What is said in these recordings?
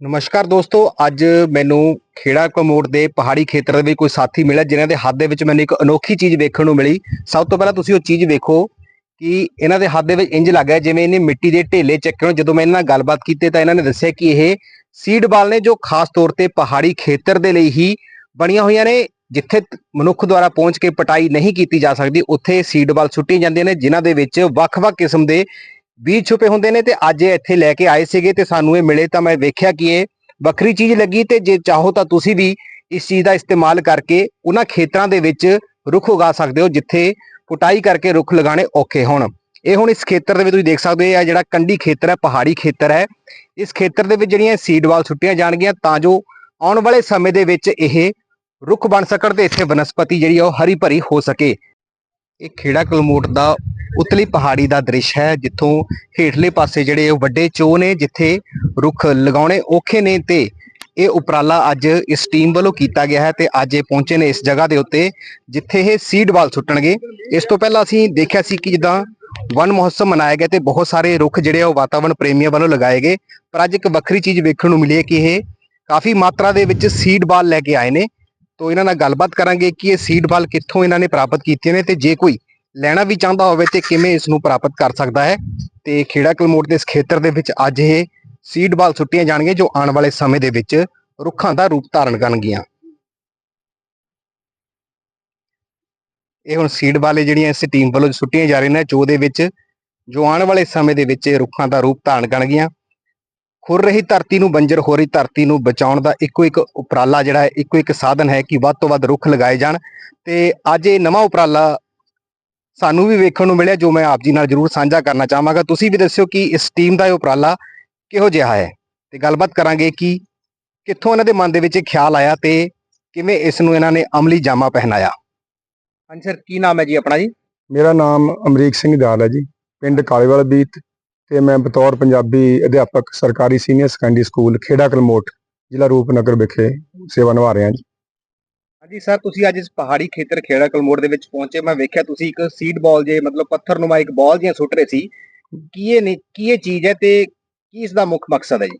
ਨਮਸਕਾਰ ਦੋਸਤੋ, ਅੱਜ ਮੈਨੂੰ ਖੇੜਾ ਕਮੋੜ ਦੇ ਪਹਾੜੀ ਖੇਤਰ ਦੇ ਵਿੱਚ ਕੋਈ ਸਾਥੀ ਮਿਲਿਆ, ਜਿਨ੍ਹਾਂ ਦੇ ਹੱਥ ਦੇ ਵਿੱਚ ਮੈਨੂੰ ਇੱਕ ਅਨੋਖੀ ਚੀਜ਼ ਵੇਖਣ ਨੂੰ ਮਿਲੀ। ਸਭ ਤੋਂ ਪਹਿਲਾਂ ਤੁਸੀਂ ਉਹ ਚੀਜ਼ ਵੇਖੋ ਕਿ ਇਹਨਾਂ ਦੇ ਹੱਥ ਦੇ ਵਿੱਚ ਇੰਜ ਲੱਗਾ ਜਿਵੇਂ ਇਹਨੇ ਮਿੱਟੀ ਦੇ ਢੇਲੇ ਚੱਕੇ ਹੋਣ। ਜਦੋਂ ਮੈਂ ਇਹਨਾਂ ਨਾਲ ਗੱਲਬਾਤ ਕੀਤੀ ਤਾਂ ਇਹਨਾਂ ਨੇ ਦੱਸਿਆ ਕਿ ਇਹ ਸੀਡ ਬਾਲ ਨੇ ਜੋ ਖਾਸ ਤੌਰ ਤੇ ਪਹਾੜੀ ਖੇਤਰ ਦੇ ਲਈ ਹੀ ਬਣੀਆਂ ਹੋਈਆਂ ਨੇ, ਜਿੱਥੇ ਮਨੁੱਖ ਦੁਆਰਾ ਪਹੁੰਚ ਕੇ ਪਟਾਈ ਨਹੀਂ ਕੀਤੀ ਜਾ ਸਕਦੀ, ਉੱਥੇ ਸੀਡ ਬਾਲ ਸੁੱਟੀਆਂ ਜਾਂਦੀਆਂ ਨੇ, ਜਿਨ੍ਹਾਂ ਦੇ ਵਿੱਚ ਵੱਖ-ਵੱਖ ਕਿਸਮ ਦੇ ਬੀਜ ਛੁਪੇ ਹੁੰਦੇ ਨੇ ਤੇ ਅੱਜ ਇਹ ਇੱਥੇ ਲੈ ਕੇ ਆਏ ਸੀਗੇ ਤੇ ਸਾਨੂੰ ਇਹ ਮਿਲੇ ਤਾਂ ਮੈਂ ਵੇਖਿਆ ਕਿ ਇਹ ਵੱਖਰੀ ਚੀਜ਼ ਲੱਗੀ ਤੇ ਜੇ ਚਾਹੋ ਤਾਂ ਤੁਸੀਂ ਵੀ ਇਸ ਚੀਜ਼ ਦਾ ਇਸਤੇਮਾਲ ਕਰਕੇ ਉਹਨਾਂ ਖੇਤਰਾਂ ਦੇ ਵਿੱਚ ਰੁੱਖ ਉਗਾ ਸਕਦੇ ਹੋ ਜਿੱਥੇ ਪੁਟਾਈ ਕਰਕੇ ਰੁੱਖ ਲਗਾਉਣੇ ਔਖੇ ਹੋਣ। ਇਹ ਹੁਣ ਇਸ ਖੇਤਰ ਦੇ ਵਿੱਚ ਤੁਸੀਂ ਦੇਖ ਸਕਦੇ ਹੋ, ਇਹ ਜਿਹੜਾ ਕੰਢੀ ਖੇਤਰ ਹੈ, ਪਹਾੜੀ ਖੇਤਰ ਹੈ। ਇਸ ਖੇਤਰ ਦੇ ਵਿੱਚ ਜਿਹੜੀਆਂ ਸੀਡ ਵਾਲ ਸੁੱਟੀਆਂ ਜਾਣਗੀਆਂ, ਤਾਂ ਜੋ ਆਉਣ ਵਾਲੇ ਸਮੇਂ ਦੇ ਵਿੱਚ ਇਹ ਰੁੱਖ ਬਣ ਸਕਣ ਤੇ ਇੱਥੇ ਵਨਸਪਤੀ ਜਿਹੜੀ ਆ ਉਹ ਹਰੀ ਭਰੀ ਹੋ ਸਕੇ। ਇਹ ਖੇੜਾ ਕਲਮੋਟ ਦਾ ਉਤਲੀ ਪਹਾੜੀ ਦਾ ਦ੍ਰਿਸ਼ ਹੈ, ਜਿੱਥੋਂ ਹੇਠਲੇ ਪਾਸੇ ਜਿਹੜੇ ਉਹ ਵੱਡੇ ਚੋਹ ਨੇ, ਜਿੱਥੇ ਰੁੱਖ ਲਗਾਉਣੇ ਔਖੇ ਨੇ ਤੇ ਇਹ ਉਪਰਾਲਾ ਅੱਜ ਇਸ ਟੀਮ ਵੱਲੋਂ ਕੀਤਾ ਗਿਆ ਹੈ ਤੇ ਅੱਜ ਇਹ ਪਹੁੰਚੇ ਨੇ ਇਸ ਜਗ੍ਹਾ ਦੇ ਉੱਤੇ, ਜਿੱਥੇ ਇਹ ਸੀਡ ਬਾਲ ਸੁੱਟਣਗੇ। ਇਸ ਤੋਂ ਪਹਿਲਾਂ ਅਸੀਂ ਦੇਖਿਆ ਸੀ ਕਿ ਜਿੱਦਾਂ ਵਨ ਮਹੋਤਸਵ ਮਨਾਇਆ ਗਿਆ ਤੇ ਬਹੁਤ ਸਾਰੇ ਰੁੱਖ ਜਿਹੜੇ ਆ ਉਹ ਵਾਤਾਵਰਣ ਪ੍ਰੇਮੀਆਂ ਵੱਲੋਂ ਲਗਾਏ ਗਏ। ਪਰ ਅੱਜ ਇੱਕ ਵੱਖਰੀ ਚੀਜ਼ ਵੇਖਣ ਨੂੰ ਮਿਲੀ ਹੈ ਕਿ ਇਹ ਕਾਫੀ ਮਾਤਰਾ ਦੇ ਵਿੱਚ ਸੀਡ ਬਾਲ ਲੈ ਕੇ ਆਏ ਨੇ। ਤੋਂ ਇਹਨਾਂ ਨਾਲ ਗੱਲਬਾਤ ਕਰਾਂਗੇ ਕਿ ਇਹ ਸੀਡ ਬਾਲ ਕਿੱਥੋਂ ਇਹਨਾਂ ਨੇ ਪ੍ਰਾਪਤ ਕੀਤੀਆਂ ਨੇ ਤੇ ਜੇ ਕੋਈ ਲੈਣਾ ਵੀ ਚਾਹੁੰਦਾ ਹੋਵੇ ਤੇ ਕਿਵੇਂ ਇਸ ਨੂੰ ਪ੍ਰਾਪਤ ਕਰ ਸਕਦਾ ਹੈ। ਤੇ ਖੇੜਾ ਕਲਮੋਟ ਦੇ ਇਸ ਖੇਤਰ ਦੇ ਵਿੱਚ ਅੱਜ ਇਹ ਸੀਡ ਬਾਲ ਸੁੱਟੀਆਂ ਜਾਣਗੀਆਂ ਜੋ ਆਉਣ ਵਾਲੇ ਸਮੇਂ ਦੇ ਵਿੱਚ ਰੁੱਖਾਂ ਦਾ ਰੂਪ ਧਾਰਨ ਕਰਨਗੀਆਂ। ਇਹ ਹੁਣ ਸੀਡ ਵਾਲੇ ਜਿਹੜੀਆਂ ਇਸ ਟੀਮ ਵੱਲੋਂ ਸੁੱਟੀਆਂ ਜਾ ਰਹੀਆਂ ਨੇ, ਜੋ ਦੇ ਵਿੱਚ ਜੋ ਆਉਣ ਵਾਲੇ ਸਮੇਂ ਦੇ ਵਿੱਚ ਇਹ ਰੁੱਖਾਂ ਦਾ ਰੂਪ ਧਾਰਨ ਕਰਨਗੀਆਂ। ਖੁਰ ਰਹੀ ਧਰਤੀ ਨੂੰ ਬੰਜਰ, ਹੋ ਰਹੀ ਧਰਤੀ ਨੂੰ ਬਚਾਉਣ ਦਾ ਇੱਕੋ ਇੱਕ ਉਪਰਾਲਾ ਜਿਹੜਾ ਹੈ, ਇੱਕੋ ਇੱਕ ਸਾਧਨ ਹੈ ਕਿ ਵੱਧ ਤੋਂ ਵੱਧ ਰੁੱਖ ਲਗਾਏ ਜਾਣ। ਤੇ ਅੱਜ ਇਹ ਨਵਾਂ ਉਪਰਾਲਾ ਸਾਨੂੰ ਵੀ ਵੇਖਣ ਨੂੰ ਮਿਲਿਆ, ਜੋ ਮੈਂ ਆਪ ਜੀ ਨਾਲ ਜਰੂਰ ਸਾਂਝਾ ਕਰਨਾ ਚਾਹਾਂਗਾ। ਤੁਸੀਂ ਵੀ ਦੱਸਿਓ ਕਿ ਇਸ ਟੀਮ ਦਾ ਇਹ ਉਪਰਾਲਾ ਕਿਹੋ ਜਿਹਾ ਹੈ? ਤੇ ਗੱਲਬਾਤ ਕਰਾਂਗੇ ਕਿ ਕਿੱਥੋਂ ਇਹਨਾਂ ਦੇ ਮਨ ਦੇ ਵਿੱਚ ਇਹ ਖਿਆਲ ਆਇਆ ਤੇ ਕਿਵੇਂ ਇਸ ਨੂੰ ਇਹਨਾਂ ਨੇ ਅਮਲੀ ਜਾਮਾ ਪਹਿਨਾਇਆ। ਹਾਂਜੀ ਸਰ ਕੀ ਨਾਮ ਹੈ ਜੀ ਆਪਣਾ ਜੀ? ਮੇਰਾ ਨਾਮ ਅਮਰੀਕ ਸਿੰਘ ਦਾਲ ਹੈ ਜੀ, ਪਿੰਡ ਕਾਲੇਵਾਲ ਬੀਤ। ਤੇ ਮੈਂ ਬਤੌਰ ਪੰਜਾਬੀ ਅਧਿਆਪਕ ਸਰਕਾਰੀ senior secondary school Khera Kalmot ਜ਼ਿਲ੍ਹਾ ਰੂਪਨਗਰ ਵਿਖੇ ਸੇਵਾ ਨਿਭਾ ਰਿਹਾ ਜੀ। ਹਾਂਜੀ ਸਰ ਤੁਸੀਂ ਅੱਜ ਇਸ ਪਹਾੜੀ ਖੇਤਰ ਖੇੜਾ ਕਲਮੋੜ ਦੇ ਵਿੱਚ ਪਹੁੰਚੇ। ਮੈਂ ਵੇਖਿਆ ਤੁਸੀਂ ਇੱਕ ਸੀਡ ਬਾਲ ਜੇ ਮਤਲਬ ਪੱਥਰ ਨੁਮਾ ਇੱਕ ਬਾਲ ਜਿਹਾ ਸੁੱਟ ਰਹੇ ਸੀ। ਕੀ ਇਹ ਨੇ ਕੀ ਇਹ ਚੀਜ਼ ਹੈ ਤੇ ਕੀ ਇਸ ਦਾ ਮੁੱਖ ਮਕਸਦ ਹੈ ਜੀ?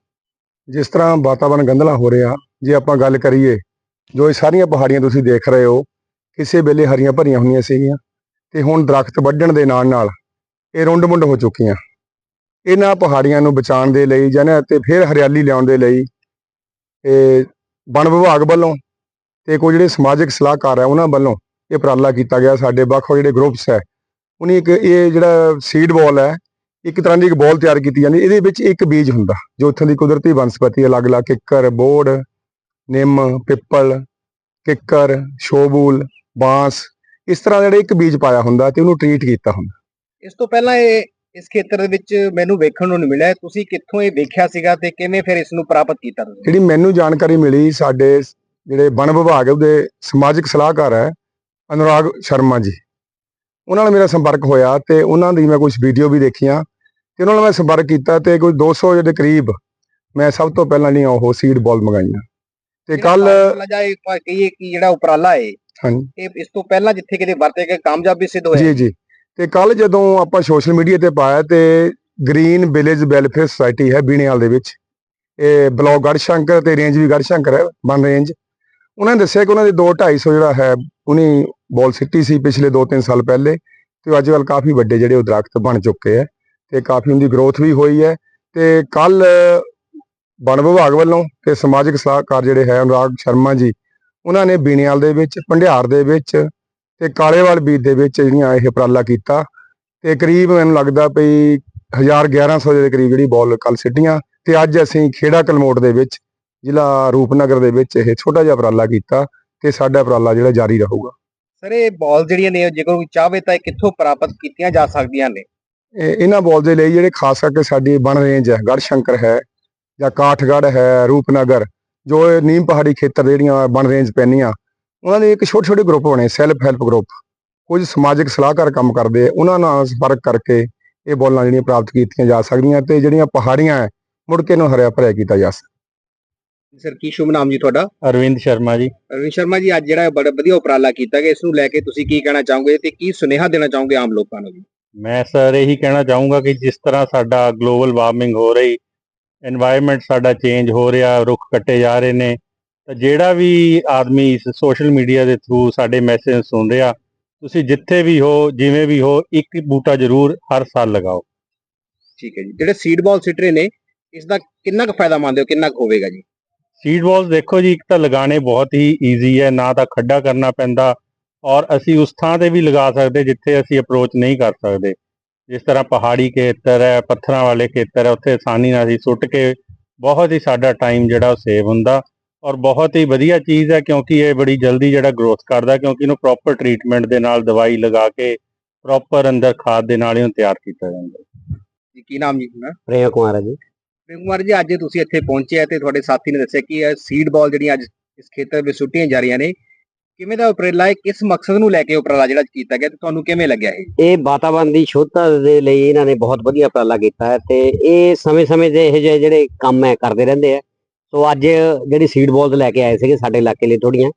ਜਿਸ ਤਰ੍ਹਾਂ ਵਾਤਾਵਰਣ ਗੰਧਲਾ ਹੋ ਰਿਹਾ ਜੇ ਆਪਾਂ ਗੱਲ ਕਰੀਏ ਜੋ ਇਹ ਸਾਰੀਆਂ ਪਹਾੜੀਆਂ ਤੁਸੀਂ ਦੇਖ ਰਹੇ ਹੋ ਕਿਸੇ ਵੇਲੇ ਹਰੀਆਂ ਭਰੀਆਂ ਹੁੰਦੀਆਂ ਸੀਗੀਆਂ ਤੇ ਹੁਣ ਦਰਖਤ ਵੱਢਣ ਦੇ ਨਾਲ ਨਾਲ ਇਹ ਰੁੰਡ-ਮੁੰਡ ਹੋ ਚੁੱਕੀਆਂ। ਇਹਨਾਂ ਪਹਾੜੀਆਂ ਨੂੰ ਬਚਾਉਣ ਦੇ ਲਈ ਜਾਂ ਤੇ ਫਿਰ ਹਰਿਆਲੀ ਲਿਆਉਣ ਦੇ ਲਈ ਇਹ ਵਣ ਵਿਭਾਗ ਵੱਲੋਂ ਤੇ ਕੋਈ ਜਿਹੜੇ ਸਮਾਜਿਕ ਸਲਾਹਕਾਰ ਹੈ ਉਹਨਾਂ ਵੱਲੋਂ ਇਹ ਉਪਰਾਲਾ ਕੀਤਾ ਗਿਆ। ਸਾਡੇ ਵੱਖ ਜਿਹੜੇ ਗਰੁੱਪਸ ਹੈ, ਉਹਨੇ ਇੱਕ ਇਹ ਜਿਹੜਾ ਸੀਡ ਬਾਲ ਹੈ, ਇੱਕ ਤਰ੍ਹਾਂ ਦੀ ਇੱਕ ਬਾਲ ਤਿਆਰ ਕੀਤੀ ਜਾਂਦੀ। ਇਹਦੇ ਵਿੱਚ ਇੱਕ ਬੀਜ ਹੁੰਦਾ, ਜੋ ਉੱਥੋਂ ਦੀ ਕੁਦਰਤੀ ਬਨਸਪਤੀ, ਅਲੱਗ-ਅਲੱਗ ਕਿੱਕਰ, ਬੋੜ, ਨਿੰਮ, ਪਿੱਪਲ, ਕਿੱਕਰ, ਸ਼ੋਬੂਲ, ਬਾਂਸ, ਇਸ ਤਰ੍ਹਾਂ ਦਾ ਜਿਹੜਾ ਇੱਕ ਬੀਜ ਪਾਇਆ ਹੁੰਦਾ ਤੇ ਉਹਨੂੰ ਟ੍ਰੀਟ ਕੀਤਾ ਹੁੰਦਾ। ਇਸ ਤੋਂ ਪਹਿਲਾਂ ਇਹ ਇਸ ਖੇਤਰ ਦੇ ਵਿੱਚ ਮੈਨੂੰ ਵੇਖਣ ਨੂੰ ਨਹੀਂ ਮਿਲਿਆ। ਤੁਸੀਂ ਕਿੱਥੋਂ ਇਹ ਵੇਖਿਆ ਸੀਗਾ ਤੇ ਕਿਵੇਂ ਫਿਰ ਇਸ ਨੂੰ ਪ੍ਰਾਪਤ ਕੀਤਾ ਤੁਸੀਂ? ਜਿਹੜੀ ਮੈਨੂੰ ਜਾਣਕਾਰੀ ਮਿਲੀ ਸਾਡੇ ਜਿਹੜੇ ਵਣ ਵਿਭਾਗ ਉਹਦੇ ਸਮਾਜਿਕ ਸਲਾਹਕਾਰ ਹੈ ਅਨੁਰਾਗ ਸ਼ਰਮਾ ਜੀ। ਉਹਨਾਂ ਨਾਲ ਮੇਰਾ ਸੰਪਰਕ ਹੋਇਆ ਤੇ ਉਹਨਾਂ ਦੀ ਮੈਂ ਕੁਝ ਵੀਡੀਓ ਵੀ ਦੇਖੀਆਂ ਤੇ ਉਹਨਾਂ ਨਾਲ ਮੈਂ ਸੰਪਰਕ ਕੀਤਾ ਤੇ ਕੋਈ 200 ਦੇ ਕਰੀਬ ਮੈਂ ਸਭ ਤੋਂ ਪਹਿਲਾਂ ਜਿਹੜੀਆਂ ਉਹ ਸੀਡ ਬਾਲ ਮੰਗਾਈਆਂ। ਤੇ ਕੱਲ ਕਹੀਏ ਕਿ ਜਿਹੜਾ ਉਪਰਾਲਾ ਹੈ ਹਾਂਜੀ। ਇਹ ਇਸ ਤੋਂ ਪਹਿਲਾਂ ਜਿੱਥੇ ਕਿਤੇ ਵਰਤੇ ਗਏ ਕਾਮਯਾਬੀ ਸਿੱਧ ਹੋਇਆ? ਜੀ ਜੀ। ਤੇ ਕੱਲ ਜਦੋਂ ਆਪਾਂ ਸੋਸ਼ਲ ਮੀਡੀਆ ਤੇ ਪਾਇਆ ਤੇ ਗ੍ਰੀਨ ਵਿਲੇਜ ਵੈਲਫੇਅਰ ਸੁਸਾਇਟੀ ਹੈ ਬੀਣੇਵਾਲ ਦੇ ਵਿੱਚ, ਇਹ ਬਲੌਗ ਗੜਸ਼ੰਕਰ ਤੇ ਰੇਂਜ ਵੀ ਗੜਸ਼ੰਕਰ ਹੈ ਬਨ ਰੇਂਜ। ਉਹਨਾਂ ਨੇ ਦੱਸਿਆ ਕਿ ਉਹਨਾਂ ਦੇ 2 250 ਜਿਹੜਾ ਹੈ, ਉਹਨੇ ਬੋਲ ਸਿੱਟੀ ਸੀ ਪਿਛਲੇ 2-3 ਸਾਲ ਪਹਿਲੇ ਤੇ ਅੱਜ ਕੱਲ ਕਾਫੀ ਵੱਡੇ ਜਿਹੜੇ ਉਹ ਦਰਖਤ ਬਣ ਚੁੱਕੇ ਹੈ ਤੇ ਕਾਫੀ ਉਹਦੀ ਗਰੋਥ ਵੀ ਹੋਈ ਹੈ ਤੇ ਕੱਲ ਵਣ ਵਿਭਾਗ ਵੱਲੋਂ ਤੇ ਸਮਾਜਿਕ ਸਲਾਹਕਾਰ ਜਿਹੜੇ ਹੈ, ਅਨੁਰਾਗ ਸ਼ਰਮਾ ਜੀ, ਉਹਨਾਂ ਨੇ ਬੀਣੇਵਾਲ ਦੇ ਵਿੱਚ, ਭੰਡਿਆਰ ਦੇ ਵਿੱਚ ਤੇ ਕਾਲੇਵਾਲ ਬੀਜ ਦੇ ਵਿੱਚ ਜਿਹੜੀਆਂ ਇਹ ਉਪਰਾਲਾ ਕੀਤਾ ਤੇ ਕਰੀਬ ਮੈਨੂੰ ਲੱਗਦਾ ਪਈ 1000 1100 ਦੇ ਕਰੀਬ ਜਿਹੜੀ ਬਾਲ ਕੱਲ ਸਿੱਟੀਆਂ ਤੇ ਅੱਜ ਅਸੀਂ ਖੇੜਾ ਕਲਮੋਟ ਦੇ ਵਿੱਚ ਜ਼ਿਲ੍ਹਾ ਰੂਪਨਗਰ ਦੇ ਵਿੱਚ ਇਹ ਛੋਟਾ ਜਿਹਾ ਉਪਰਾਲਾ ਕੀਤਾ ਤੇ ਸਾਡਾ ਉਪਰਾਲਾ ਜਿਹੜਾ ਜਾਰੀ ਰਹੂਗਾ। ਸਰ ਇਹ ਬਾਲ ਜਿਹੜੀਆਂ ਨੇ ਜੇਕਰ ਕੋਈ ਚਾਹਵੇ ਤਾਂ ਇਹ ਕਿੱਥੋਂ ਪ੍ਰਾਪਤ ਕੀਤੀਆਂ ਜਾ ਸਕਦੀਆਂ ਨੇ? ਇਹ- ਇਹਨਾਂ ਬਾਲ ਦੇ ਲਈ ਜਿਹੜੇ ਖਾਸ ਕਰਕੇ ਸਾਡੀ ਬਣ ਰੇਂਜ ਹੈ ਗੜਸ਼ੰਕਰ ਹੈ ਜਾਂ ਕਾਠਗੜ੍ਹ ਹੈ ਰੂਪਨਗਰ ਜੋ ਇਹ ਨੀਮ ਪਹਾੜੀ ਖੇਤਰ ਦੇ ਜਿਹੜੀਆਂ ਬਣ ਰੇਂਜ ਪੈਣੀਆਂ ਉਹਨਾਂ ਦੇ ਇੱਕ ਛੋਟੇ ਛੋਟੇ ਗਰੁੱਪ ਬਣੇ ਸੈਲਫ ਹੈਲਪ ਗਰੁੱਪ ਕੁਝ ਸਮਾਜਿਕ ਸਲਾਹਕਾਰ ਕੰਮ ਕਰਦੇ ਉਹਨਾਂ ਨਾਲ ਸੰਪਰਕ ਕਰਕੇ ਇਹ ਬੋਲਾਂ ਜਿਹੜੀਆਂ ਪ੍ਰਾਪਤ ਕੀਤੀਆਂ ਜਾ ਸਕਦੀਆਂ ਤੇ ਜਿਹੜੀਆਂ ਪਹਾੜੀਆਂ ਹੈ ਮੁੜ ਕੇ ਨੂੰ ਹਰਿਆ ਭਰਿਆ ਕੀਤਾ ਜਾ ਸਕਦਾ ਸਰ ਕੀ ਸ਼ੁਭ ਨਾਮ ਜੀ ਤੁਹਾਡਾ? ਅਰਵਿੰਦ ਸ਼ਰਮਾ ਜੀ। ਅਰਵਿੰਦ ਸ਼ਰਮਾ ਜੀ ਅੱਜ ਜਿਹੜਾ ਬੜਾ ਵਧੀਆ ਉਪਰਾਲਾ ਕੀਤਾ ਗਿਆ ਇਸ ਨੂੰ ਲੈ ਕੇ ਤੁਸੀਂ ਕੀ ਕਹਿਣਾ ਚਾਹੋਗੇ ਤੇ ਕੀ ਸੁਨੇਹਾ ਦੇਣਾ ਚਾਹੋਗੇ ਆਮ ਲੋਕਾਂ ਨੂੰ? ਮੈਂ ਸਰ ਇਹੀ ਕਹਿਣਾ ਚਾਹੂੰਗਾ ਕਿ ਜਿਸ ਤਰ੍ਹਾਂ ਸਾਡਾ ਗਲੋਬਲ ਵਾਰਮਿੰਗ ਹੋ ਰਹੀ এনवायरमेंट ਸਾਡਾ ਚੇਂਜ ਹੋ ਰਿਹਾ ਰੁੱਖ ਕੱਟੇ ਜਾ ਰਹੇ ਨੇ ਤਾਂ ਜਿਹੜਾ ਵੀ ਆਦਮੀ ਇਸ ਸੋਸ਼ਲ ਮੀਡੀਆ ਦੇ ਥਰੂ ਸਾਡੇ ਮੈਸੇਜ ਸੁਣ ਰਿਹਾ ਤੁਸੀਂ ਜਿੱਥੇ ਵੀ ਹੋ ਜਿਵੇਂ ਵੀ ਹੋ ਇੱਕ ਬੂਟਾ ਜ਼ਰੂਰ ਹਰ ਸਾਲ ਲਗਾਓ। ਠੀਕ ਹੈ ਜੀ। ਜਿਹੜੇ ਸੀਡ ਬਾਲ ਸਿੱਟ ਰਹੇ ਨੇ ਇਸ ਦਾ ਕਿੰਨਾ ਕੁ ਫਾਇਦਾ ਮੰਨਦੇ ਹੋ? ਕਿੰਨਾ ਕੁ ਹੋਵੇਗਾ ਜੀ? ਸੀਡ ਬਾਲਸ ਦੇਖੋ ਜੀ ਇੱਕ ਤਾਂ ਲਗਾਣੇ ਬਹੁਤ ਹੀ ਈਜ਼ੀ ਹੈ ਨਾ ਤਾਂ ਖੱਡਾ ਕਰਨਾ ਪੈਂਦਾ ਔਰ ਅਸੀਂ ਉਸ ਥਾਂ ਤੇ ਵੀ ਲਗਾ ਸਕਦੇ ਜਿੱਥੇ ਅਸੀਂ ਅਪਰੋਚ ਨਹੀਂ ਕਰ ਸਕਦੇ। ਜਿਸ ਤਰ੍ਹਾਂ ਪਹਾੜੀ ਖੇਤਰ ਹੈ ਪੱਥਰਾਂ ਵਾਲੇ ਖੇਤਰ ਹੈ ਉੱਥੇ ਆਸਾਨੀ ਨਾਲ ਅਸੀਂ ਸੁੱਟ ਕੇ ਬਹੁਤ ਹੀ ਸਾਡਾ ਟਾਈਮ ਜਿਹੜਾ ਉਹ ਸੇਵ ਹੁੰਦਾ। ਔਰ ਬਹੁਤ ਹੀ ਵਧੀਆ ਚੀਜ਼ ਹੈ ਕਿਉਂਕਿ ਇਹ ਬੜੀ ਜਲਦੀ ਜਿਹੜਾ ਗਰੋਥ ਕਰਦਾ ਕਿਉਂਕਿ ਇਹਨੂੰ ਪ੍ਰੋਪਰ ਟਰੀਟਮੈਂਟ ਦੇ ਨਾਲ ਦਵਾਈ ਲਗਾ ਕੇ ਪ੍ਰੋਪਰ ਅੰਦਰ ਖਾਦ ਦੇ ਨਾਲ ਇਹਨੂੰ ਤਿਆਰ ਕੀਤਾ ਜਾਂਦਾ ਜੀ ਕੀ ਨਾਮ ਜੀ ਤੁਹਾਡਾ ਪ੍ਰੇਮ ਕੁਮਾਰ ਹੈ ਜੀ। ਪ੍ਰੇਮ ਕੁਮਾਰ ਜੀ ਅੱਜ ਤੁਸੀਂ ਇੱਥੇ ਪਹੁੰਚੇ ਆ ਤੇ ਤੁਹਾਡੇ ਸਾਥੀ ਨੇ ਦੱਸਿਆ ਕਿ ਇਹ ਸੀਡ ਬਾਲ ਜਿਹੜੀਆਂ ਅੱਜ ਇਸ ਖੇਤਰ ਵਿੱਚ ਸੁੱਟੀਆਂ ਜਾ ਰਹੀਆਂ ਨੇ। ਕਿਵੇਂ ਦਾ ਉਪਰਾਲਾ ਹੈ? ਕਿਸ ਮਕਸਦ ਨੂੰ ਲੈ ਕੇ ਉਪਰਾਲਾ ਜਿਹੜਾ ਕੀਤਾ ਗਿਆ ਤੇ ਤੁਹਾਨੂੰ ਕਿਵੇਂ ਲੱਗਿਆ ਇਹ? ਇਹ ਵਾਤਾਵਰਣ ਦੀ ਸ਼ੁੱਧਤਾ ਦੇ ਲਈ ਇਹਨਾਂ ਨੇ ਬਹੁਤ ਵਧੀਆ ਉਪਰਾਲਾ ਕੀਤਾ ਹੈ ਤੇ ਇਹ ਸਮੇਂ-ਸਮੇਂ ਦੇ ਇਹ ਜਿਹੇ ਜਿਹੜੇ ਕੰਮ ਹੈ ਕਰਦੇ ਰਹਿੰਦੇ ਆ ਸੋ ਅੱਜ ਜਿਹੜੀ ਸੀਡ ਬਾਲਸ ਲੈ ਕੇ ਆਏ ਸੀਗੇ ਸਾਡੇ ਇਲਾਕੇ ਲਈ ਥੋੜੀਆਂ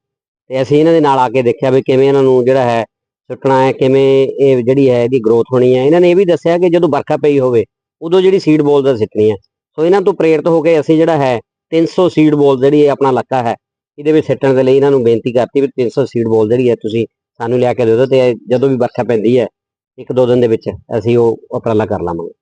ਤੇ ਅਸੀਂ ਇਹਨਾਂ ਦੇ ਨਾਲ ਆ ਕੇ ਦੇਖਿਆ ਵੀ ਕਿਵੇਂ ਇਹਨਾਂ ਨੂੰ ਜਿਹੜਾ ਹੈ ਸੁੱਟਣਾ ਹੈ, ਕਿਵੇਂ ਇਹ ਜਿਹੜੀ ਹੈ ਇਹਦੀ ਗਰੋਥ ਹੋਣੀ ਹੈ। ਇਹਨਾਂ ਨੇ ਇਹ ਵੀ ਦੱਸਿਆ ਕਿ ਜਦੋਂ ਵਰਖਾ ਪਈ ਹੋਵੇ, ਉਦੋਂ ਜਿਹੜੀ ਸੀਡ ਬਾਲਸ ਦਾ ਸਿੱਟਣੀ ਹੈ। ਸੋ ਇਹਨਾਂ ਤੋਂ ਪ੍ਰੇਰਿਤ ਹੋ ਕੇ ਅਸੀਂ ਜਿਹੜਾ ਹੈ 300 ਸੀਡ ਬਾਲ ਜਿਹੜੀ ਇਹ ਆਪਣਾ ਇਲਾਕਾ ਹੈ, ਇਹਦੇ ਵਿੱਚ ਸਿੱਟਣ ਦੇ ਲਈ ਇਹਨਾਂ ਨੂੰ ਬੇਨਤੀ ਕਰਤੀ ਵੀ 300 ਸੀਡ ਬਾਲ ਜਿਹੜੀ ਹੈ ਤੁਸੀਂ ਸਾਨੂੰ ਲਿਆ ਕੇ ਦੇ ਦਿਓ ਤੇ ਜਦੋਂ ਵੀ ਵਰਖਾ ਪੈਂਦੀ ਹੈ, ਇੱਕ ਦੋ ਦਿਨ ਦੇ ਵਿੱਚ ਅਸੀਂ ਉਹ ਉਪਰਾਲਾ ਕਰ ਲਾਵਾਂਗੇ